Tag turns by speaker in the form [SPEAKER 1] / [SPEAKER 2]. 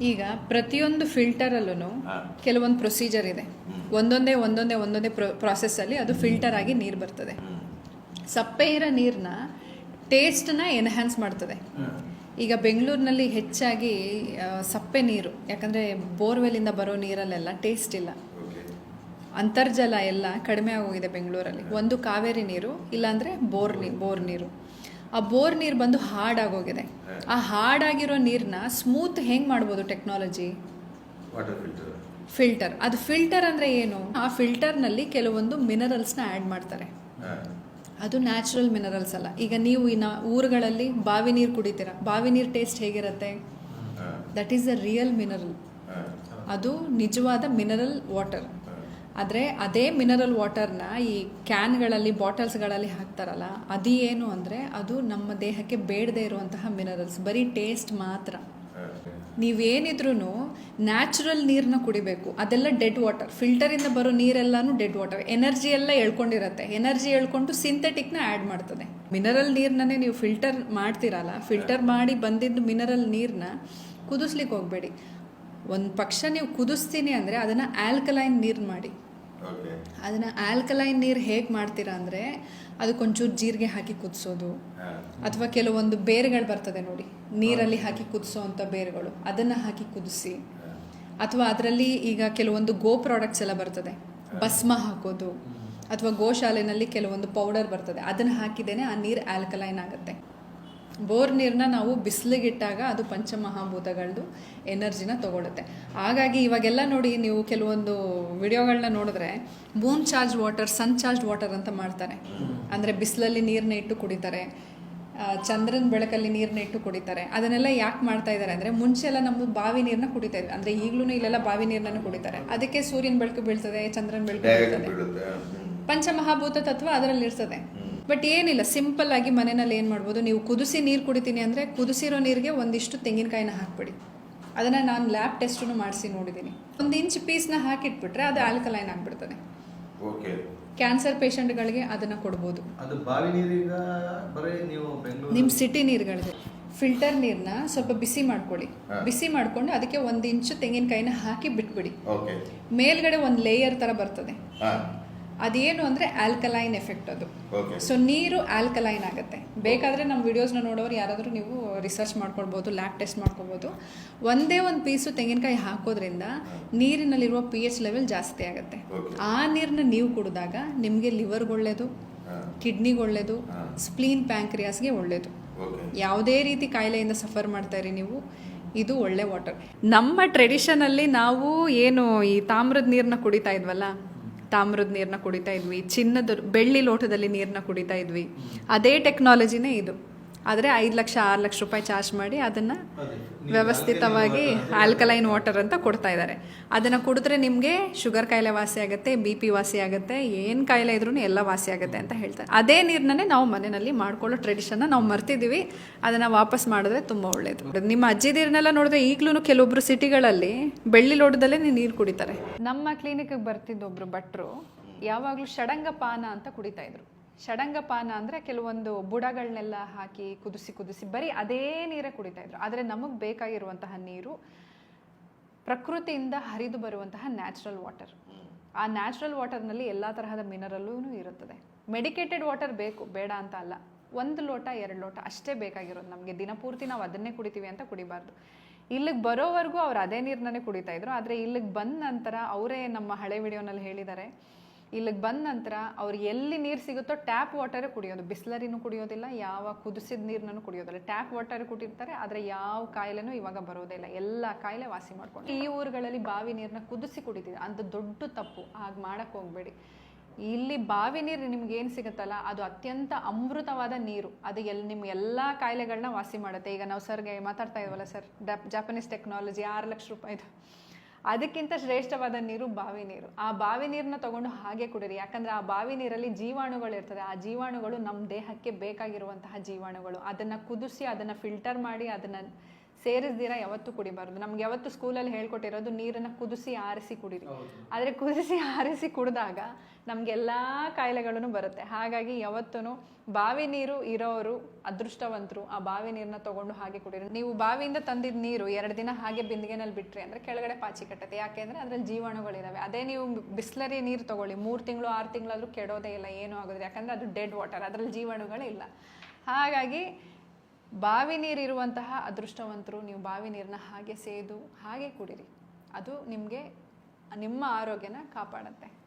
[SPEAKER 1] ಈಗ ಪ್ರತಿಯೊಂದು ಫಿಲ್ಟರಲ್ಲೂ
[SPEAKER 2] ಅಲ್ಲೂ
[SPEAKER 1] ಕೆಲವೊಂದು ಪ್ರೊಸೀಜರ್ ಇದೆ. ಒಂದೊಂದೇ ಒಂದೊಂದೇ ಒಂದೊಂದೇ ಪ್ರಾಸೆಸ್ಸಲ್ಲಿ ಅದು ಫಿಲ್ಟರ್ ಆಗಿ ನೀರು ಬರ್ತದೆ. ಸಪ್ಪೆ ಇರೋ ನೀರನ್ನ ಟೇಸ್ಟನ್ನ ಎನ್ಹ್ಯಾನ್ಸ್ ಮಾಡ್ತದೆ. ಈಗ ಬೆಂಗಳೂರಿನಲ್ಲಿ ಹೆಚ್ಚಾಗಿ ಸಪ್ಪೆ ನೀರು ಯಾಕಂದರೆ ಬೋರ್ವೆಲ್ಲಿಂದ ಬರೋ ನೀರಲ್ಲೆಲ್ಲ ಟೇಸ್ಟ್ ಇಲ್ಲ. ಅಂತರ್ಜಲ ಎಲ್ಲ ಕಡಿಮೆ ಆಗೋಗಿದೆ ಬೆಂಗಳೂರಲ್ಲಿ. ಒಂದು ಕಾವೇರಿ ನೀರು ಇಲ್ಲಾಂದರೆ ಬೋರ್ ನೀ ಬೋರ್ ನೀರು. ಆ ಬೋರ್ ನೀರು ಬಂದು ಹಾರ್ಡ್ ಆಗೋಗಿದೆ ಆ ಹಾರ್ಡ್ ಆಗಿರೋ ನೀರನ್ನ ಸ್ಮೂತ್ ಹೆಂಗೆ ಮಾಡ್ಬೋದು ಟೆಕ್ನಾಲಜಿ?
[SPEAKER 2] ಫಿಲ್ಟರ್.
[SPEAKER 1] ಅದು ಫಿಲ್ಟರ್ ಅಂದರೆ ಏನು? ಆ ಫಿಲ್ಟರ್ನಲ್ಲಿ ಕೆಲವೊಂದು ಮಿನರಲ್ಸ್ನ ಆ್ಯಡ್ ಮಾಡ್ತಾರೆ. ಅದು ನ್ಯಾಚುರಲ್ ಮಿನರಲ್ಸ್ ಅಲ್ಲ. ಈಗ ನೀವು ಇನ್ನು ಊರುಗಳಲ್ಲಿ ಬಾವಿ ನೀರು ಕುಡಿತೀರ? ಬಾವಿ ನೀರು ಟೇಸ್ಟ್ ಹೇಗಿರುತ್ತೆ? That is the real mineral ಅದು ನಿಜವಾದ ಮಿನರಲ್ ವಾಟರ್. ಆದರೆ ಅದೇ ಮಿನರಲ್ ವಾಟರ್ನ ಈ ಕ್ಯಾನ್ಗಳಲ್ಲಿ ಬಾಟಲ್ಸ್ಗಳಲ್ಲಿ ಹಾಕ್ತಾರಲ್ಲ ಅದು ಏನು ಅಂದರೆ ಅದು ನಮ್ಮ ದೇಹಕ್ಕೆ ಬೇಡದೇ ಇರುವಂತಹ ಮಿನರಲ್ಸ್ ಬರೀ ಟೇಸ್ಟ್ ಮಾತ್ರ. ನೀವೇನಿದ್ರೂ ನ್ಯಾಚುರಲ್ ನೀರನ್ನ ಕುಡಿಬೇಕು. ಅದೆಲ್ಲ ಡೆಡ್ ವಾಟರ್ ಫಿಲ್ಟರಿಂದ ಬರೋ ನೀರೆಲ್ಲನೂ ಡೆಡ್ ವಾಟರ್ ಎನರ್ಜಿ ಎಲ್ಲ ಎಳ್ಕೊಂಡಿರತ್ತೆ. ಎನರ್ಜಿ ಎಳ್ಕೊಂಡು ಸಿಂಥೆಟಿಕ್ನ ಆ್ಯಡ್ ಮಾಡ್ತದೆ. ಮಿನರಲ್ ನೀರನ್ನೇ ನೀವು ಫಿಲ್ಟರ್ ಮಾಡ್ತೀರಲ್ಲ ಫಿಲ್ಟರ್ ಮಾಡಿ ಬಂದಿದ್ದು ಮಿನರಲ್ ನೀರನ್ನ ಕುದಿಸ್ಲಿಕ್ಕೆ ಹೋಗಬೇಡಿ. ಒಂದು ಪಕ್ಷ ನೀವು ಕುದಿಸ್ತೀನಿ ಅಂದರೆ ಅದನ್ನು ಆಲ್ಕಲೈನ್ ನೀರು ಮಾಡಿ. ಅದನ್ನು ಆಲ್ಕಲೈನ್ ನೀರು ಹೇಗೆ ಮಾಡ್ತೀರಾ ಅಂದರೆ ಅದಕ್ಕೊಂಚೂರು ಜೀರಿಗೆ ಹಾಕಿ ಕುದಿಸೋದು. ಅಥವಾ ಕೆಲವೊಂದು ಬೇರುಗಳು ಬರ್ತದೆ ನೋಡಿ. ನೀರಲ್ಲಿ ಹಾಕಿ ಕುದಿಸೋ ಅಂಥ ಬೇರುಗಳು. ಅದನ್ನು ಹಾಕಿ ಕುದಿಸಿ. ಅಥವಾ ಅದರಲ್ಲಿ ಈಗ ಕೆಲವೊಂದು ಗೋ ಪ್ರಾಡಕ್ಟ್ಸ್ ಎಲ್ಲ ಬರ್ತದೆ. ಭಸ್ಮ ಹಾಕೋದು. ಅಥವಾ ಗೋಶಾಲೆನಲ್ಲಿ ಕೆಲವೊಂದು ಪೌಡರ್ ಬರ್ತದೆ. ಅದನ್ನು ಹಾಕಿದೇನೆ ಆ ನೀರು ಆಲ್ಕಲೈನ್ ಆಗುತ್ತೆ. ಬೋರ್ ನೀರನ್ನ ನಾವು ಬಿಸಿಲಿಗಿಟ್ಟಾಗ ಅದು ಪಂಚಮಹಾಭೂತಗಳದ್ದು ಎನರ್ಜಿನ ತಗೊಳುತ್ತೆ. ಹಾಗಾಗಿ ಇವಾಗೆಲ್ಲ ನೋಡಿ ನೀವು ಕೆಲವೊಂದು ವಿಡಿಯೋಗಳನ್ನ ನೋಡಿದ್ರೆ moon charge water sun charge water ಅಂತ ಮಾಡ್ತಾರೆ. ಅಂದರೆ ಬಿಸಿಲಲ್ಲಿ ನೀರನ್ನ ಇಟ್ಟು ಕುಡಿತಾರೆ ಚಂದ್ರನ ಬೆಳಕಲ್ಲಿ ನೀರನ್ನ ಇಟ್ಟು ಕುಡಿತಾರೆ. ಅದನ್ನೆಲ್ಲ ಯಾಕೆ ಮಾಡ್ತಾ ಇದ್ದಾರೆ ಅಂದರೆ ಮುಂಚೆ ಎಲ್ಲ ನಮ್ಮದು ಬಾವಿ ನೀರನ್ನ ಕುಡಿತಾ ಇದ್ವಿ. ಅಂದರೆ ಈಗಲೂ ಇಲ್ಲೆಲ್ಲ ಬಾವಿ ನೀರನ್ನ ಕುಡಿತಾರೆ. ಅದಕ್ಕೆ ಸೂರ್ಯನ ಬೆಳಕು ಬೀಳ್ತದೆ ಚಂದ್ರನ ಬೆಳಕು ಬೀಳ್ತದೆ. ಪಂಚಮಹಾಭೂತ ತತ್ವ ಅದರಲ್ಲಿ ಇರ್ತದೆ ಬಟ್ ಏನಿಲ್ಲ ಸಿಂಪಲ್ ಆಗಿ ಮನೆಯಲ್ಲಿ ಏನು ಮಾಡ್ಬೋದು ನೀವು ಕುದಿಸಿ ನೀರು ಕುಡಿತೀನಿ ಅಂದರೆ ಕುದಿಸಿರೋ ನೀರಿಗೆ ಒಂದಿಷ್ಟು ತೆಂಗಿನಕಾಯಿನ ಹಾಕ್ಬಿಡಿ. ಅದನ್ನು ನಾನು ಲ್ಯಾಬ್ ಟೆಸ್ಟನ್ನು ಮಾಡಿಸಿ ನೋಡಿದ್ದೀನಿ ಒಂದು ಇಂಚ್ ಪೀಸ್ನ ಹಾಕಿಟ್ಬಿಟ್ರೆ ಅದು ಆಲ್ಕಲೈನ್ ಆಗಿಬಿಡ್ತದೆ.
[SPEAKER 2] ಓಕೆ
[SPEAKER 1] ಕ್ಯಾನ್ಸರ್ ಪೇಷಂಟ್ಗಳಿಗೆ ಅದನ್ನು ಕೊಡ್ಬೋದು.
[SPEAKER 3] ಅದು ಬಾವಿ ನೀರೀಗ ಬರೀ ನೀವು ಬೆಂಗಳೂರು
[SPEAKER 1] ನಿಮ್ಮ ಸಿಟಿ ನೀರುಗಳಿಗೆ. ಫಿಲ್ಟರ್ ನೀರನ್ನ ಸ್ವಲ್ಪ ಬಿಸಿ ಮಾಡ್ಕೊಳ್ಳಿ. ಬಿಸಿ ಮಾಡ್ಕೊಂಡು ಅದಕ್ಕೆ ಒಂದು ಇಂಚು ತೆಂಗಿನಕಾಯಿನ ಹಾಕಿ ಬಿಟ್ಬಿಡಿ. ಮೇಲ್ಗಡೆ ಒಂದು ಲೇಯರ್ ಥರ ಬರ್ತದೆ. ಅದೇನು ಅಂದರೆ ಆಲ್ಕಲೈನ್ ಎಫೆಕ್ಟ್ ಅದು. ಸೊ ನೀರು ಆಲ್ಕಲೈನ್ ಆಗುತ್ತೆ. ಬೇಕಾದರೆ ನಮ್ಮ ವಿಡಿಯೋಸ್ನ ನೋಡೋರು ಯಾರಾದರೂ ನೀವು ರಿಸರ್ಚ್ ಮಾಡ್ಕೊಳ್ಬೋದು ಲ್ಯಾಬ್ ಟೆಸ್ಟ್ ಮಾಡ್ಕೊಬೋದು ಒಂದೇ ಒಂದು ಪೀಸು ತೆಂಗಿನಕಾಯಿ ಹಾಕೋದ್ರಿಂದ ನೀರಿನಲ್ಲಿರುವ ಪಿ ಎಚ್ ಲೆವೆಲ್ ಜಾಸ್ತಿ ಆಗುತ್ತೆ. ಆ ನೀರನ್ನ ನೀವು ಕುಡಿದಾಗ ನಿಮಗೆ ಲಿವರ್ಗೆ ಒಳ್ಳೆಯದು ಕಿಡ್ನಿಗೆ ಒಳ್ಳೆಯದು
[SPEAKER 2] ಹಾ.
[SPEAKER 1] ಸ್ಪ್ಲೀನ್ ಪ್ಯಾಂಕ್ರಿಯಾಸ್ಗೆ ಒಳ್ಳೆಯದು ಯಾವುದೇ ರೀತಿ ಕಾಯಿಲೆಯಿಂದ ಸಫರ್ ಮಾಡ್ತಾ ಇರಿ ನೀವು ಇದು ಒಳ್ಳೆ ವಾಟರ್ ನಮ್ಮ ಟ್ರೆಡಿಷನಲ್ಲಿ ನಾವು ಏನು ಈ ತಾಮ್ರದ ನೀರನ್ನ ಕುಡಿತಾ ಇದ್ವಲ್ಲ ತಾಮ್ರದ ನೀರನ್ನ ಕುಡಿತಾ ಇದ್ವಿ ಚಿನ್ನದ ಬೆಳ್ಳಿ ಲೋಟದಲ್ಲಿ ನೀರನ್ನ ಕುಡಿತಾ ಇದ್ವಿ. ಅದೇ ಟೆಕ್ನಾಲಜಿನೇ ಇದು. ಆದರೆ ಐದು ಲಕ್ಷ ಆರು ಲಕ್ಷ ರೂಪಾಯಿ ಚಾರ್ಜ್ ಮಾಡಿ ಅದನ್ನು ವ್ಯವಸ್ಥಿತವಾಗಿ ಆಲ್ಕಲೈನ್ ವಾಟರ್ ಅಂತ ಕೊಡ್ತಾ ಇದ್ದಾರೆ ಅದನ್ನು ಕುಡಿದ್ರೆ ನಿಮಗೆ ಶುಗರ್ ಕಾಯಿಲೆ ವಾಸಿ ಆಗುತ್ತೆ ಬಿ ಪಿ ವಾಸಿ ಆಗುತ್ತೆ ಏನು ಕಾಯಿಲೆ ಇದ್ರೂ ಎಲ್ಲ ವಾಸಿ ಆಗುತ್ತೆ ಅಂತ ಹೇಳ್ತಾರೆ. ಅದೇ ನೀರನ್ನೇ ನಾವು ಮನೆಯಲ್ಲಿ ಮಾಡ್ಕೊಳ್ಳೋ ಟ್ರೆಡಿಷನ್ನ ನಾವು ಮರ್ತಿದ್ದೀವಿ ಅದನ್ನು ವಾಪಸ್ ಮಾಡಿದ್ರೆ ತುಂಬ ಒಳ್ಳೆಯದು ನಿಮ್ಮ ಅಜ್ಜಿದೀರನ್ನೆಲ್ಲ ನೋಡಿದ್ರೆ ಈಗಲೂ ಕೆಲವೊಬ್ಬರು ಸಿಟಿಗಳಲ್ಲಿ ಬೆಳ್ಳಿ ಲೋಟದಲ್ಲೇ ನೀರು ಕುಡಿತಾರೆ. ನಮ್ಮ ಕ್ಲಿನಿಕ್ಗೆ ಬರ್ತಿದ್ದೊಬ್ರು ಭಟ್ರು ಯಾವಾಗಲೂ ಷಡಂಗ ಪಾನ ಅಂತ ಕುಡಿತಾ ಇದ್ರು. ಷಡಂಗಪಾನ ಅಂದರೆ ಕೆಲವೊಂದು ಬುಡಗಳನ್ನೆಲ್ಲ ಹಾಕಿ ಕುದಿಸಿ ಕುದಿಸಿ ಬರೀ ಅದೇ ನೀರೇ ಕುಡಿತಾ ಇದ್ರು. ಆದರೆ ನಮಗೆ ಬೇಕಾಗಿರುವಂತಹ ನೀರು ಪ್ರಕೃತಿಯಿಂದ ಹರಿದು ಬರುವಂತಹ ನ್ಯಾಚುರಲ್ ವಾಟರ್. ಆ ನ್ಯಾಚುರಲ್ ವಾಟರ್ನಲ್ಲಿ ಎಲ್ಲ ತರಹದ ಮಿನರಲ್ಲೂ ಇರುತ್ತದೆ. ಮೆಡಿಕೇಟೆಡ್ ವಾಟರ್ ಬೇಕು, ಬೇಡ ಅಂತ ಅಲ್ಲ. ಒಂದು ಲೋಟ, ಎರಡು ಲೋಟ ಅಷ್ಟೇ ಬೇಕಾಗಿರೋದು ನಮಗೆ. ದಿನಪೂರ್ತಿ ನಾವು ಅದನ್ನೇ ಕುಡಿತೀವಿ ಅಂತ ಕುಡಿಬಾರ್ದು. ಇಲ್ಲಿಗೆ ಬರೋವರೆಗೂ ಅವ್ರು ಅದೇ ನೀರನ್ನೇ ಕುಡಿತಾ ಇದ್ರು. ಆದರೆ ಇಲ್ಲಿಗೆ ಬಂದ ನಂತರ ಅವರೇ ನಮ್ಮ ಹಳೆ ವಿಡಿಯೋನಲ್ಲಿ ಹೇಳಿದ್ದಾರೆ. ಇಲ್ಲಿಗೆ ಬಂದ ನಂತರ ಅವ್ರು ಎಲ್ಲಿ ನೀರು ಸಿಗುತ್ತೋ ಟ್ಯಾಪ್ ವಾಟರೇ ಕುಡಿಯೋದು. ಬಿಸ್ಲರಿನೂ ಕುಡಿಯೋದಿಲ್ಲ, ಯಾವ ಕುದಿಸಿದ ನೀರನ್ನು ಕುಡಿಯೋದಿಲ್ಲ. ಟ್ಯಾಪ್ ವಾಟರ್ ಕುಟ್ಟಿರ್ತಾರೆ ಆದರೆ ಯಾವ ಕಾಯಿಲೆನೂ ಇವಾಗ ಬರೋದೇ ಇಲ್ಲ. ಎಲ್ಲ ಕಾಯಿಲೆ ವಾಸಿ ಮಾಡ್ಕೊಂಡು. ಈ ಊರುಗಳಲ್ಲಿ ಬಾವಿ ನೀರನ್ನ ಕುದಿಸಿ ಕುಡಿತೀವಿ ಅಂತ ದೊಡ್ಡ ತಪ್ಪು. ಹಾಗೆ ಮಾಡಕ್ಕೆ ಹೋಗಬೇಡಿ. ಇಲ್ಲಿ ಬಾವಿ ನೀರು ನಿಮ್ಗೇನು ಸಿಗುತ್ತಲ್ಲ, ಅದು ಅತ್ಯಂತ ಅಮೃತವಾದ ನೀರು. ಅದು ಎಲ್ಲಿ ನಿಮ್ಮ ಎಲ್ಲ ಕಾಯಿಲೆಗಳನ್ನ ವಾಸಿ ಮಾಡುತ್ತೆ. ಈಗ ನಾವು ಸರ್ಗೆ ಮಾತಾಡ್ತಾ ಇದ್ವಲ್ಲ ಸರ್ ಜಾಪನೀಸ್ ಟೆಕ್ನಾಲಜಿ ಆರು ಲಕ್ಷ ರೂಪಾಯಿದು. ಅದಕ್ಕಿಂತ ಶ್ರೇಷ್ಠವಾದ ನೀರು ಬಾವಿ ನೀರು. ಆ ಬಾವಿ ನೀರನ್ನ ತಗೊಂಡು ಹಾಗೆ ಕುಡಿರಿ. ಯಾಕಂದ್ರೆ ಆ ಬಾವಿ ನೀರಲ್ಲಿ ಜೀವಾಣುಗಳು ಇರ್ತದೆ. ಆ ಜೀವಾಣುಗಳು ನಮ್ಮ ದೇಹಕ್ಕೆ ಬೇಕಾಗಿರುವಂತಹ ಜೀವಾಣುಗಳು. ಅದನ್ನ ಕುದಿಸಿ, ಅದನ್ನ ಫಿಲ್ಟರ್ ಮಾಡಿ, ಅದನ್ನ ಸೇರಿಸ್ದಿರ ಯಾವತ್ತು ಕುಡಿಬಾರ್ದು. ನಮ್ಗೆ ಯಾವತ್ತು ಸ್ಕೂಲಲ್ಲಿ ಹೇಳ್ಕೊಟ್ಟಿರೋದು ನೀರನ್ನು ಕುದಿಸಿ ಆರಿಸಿ ಕುಡಿರಿ. ಆದರೆ ಕುದಿಸಿ ಆರಿಸಿ ಕುಡಿದಾಗ ನಮಗೆಲ್ಲ ಕಾಯಿಲೆಗಳೂ ಬರುತ್ತೆ. ಹಾಗಾಗಿ ಯಾವತ್ತೂ ಬಾವಿ ನೀರು ಇರೋರು ಅದೃಷ್ಟವಂತರು ಆ ಬಾವಿ ನೀರನ್ನ ತಗೊಂಡು ಹಾಗೆ ಕುಡಿರಿ. ನೀವು ಬಾವಿಯಿಂದ ತಂದಿದ್ದ ನೀರು ಎರಡು ದಿನ ಹಾಗೆ ಬಿಂದಿಗೆನಲ್ಲಿ ಬಿಟ್ರಿ ಅಂದರೆ ಕೆಳಗಡೆ ಪಾಚಿ ಕಟ್ಟತ್ತೆ. ಯಾಕೆಂದರೆ ಅದರಲ್ಲಿ ಜೀವಾಣುಗಳಿದ್ದಾವೆ ಅದೇ ನೀವು ಬಿಸ್ಲರಿ ನೀರು ತಗೊಳ್ಳಿ. ಮೂರು ತಿಂಗಳು ಆರು ತಿಂಗಳಾದರೂ ಕೆಡೋದೇ ಇಲ್ಲ ಏನೂ ಆಗೋದಿಲ್ಲ. ಯಾಕಂದರೆ ಅದು ಡೆಡ್ ವಾಟರ್. ಅದರಲ್ಲಿ ಜೀವಾಣುಗಳೇ ಇಲ್ಲ. ಹಾಗಾಗಿ ಬಾವಿ ನೀರಿರುವಂತಹ ಅದೃಷ್ಟವಂತರು ನೀವು ಬಾವಿ ನೀರನ್ನ ಹಾಗೆ ಸೇದು ಹಾಗೆ ಕುಡಿರಿ. ಅದು ನಿಮಗೆ, ನಿಮ್ಮ ಆರೋಗ್ಯನ ಕಾಪಾಡುತ್ತೆ.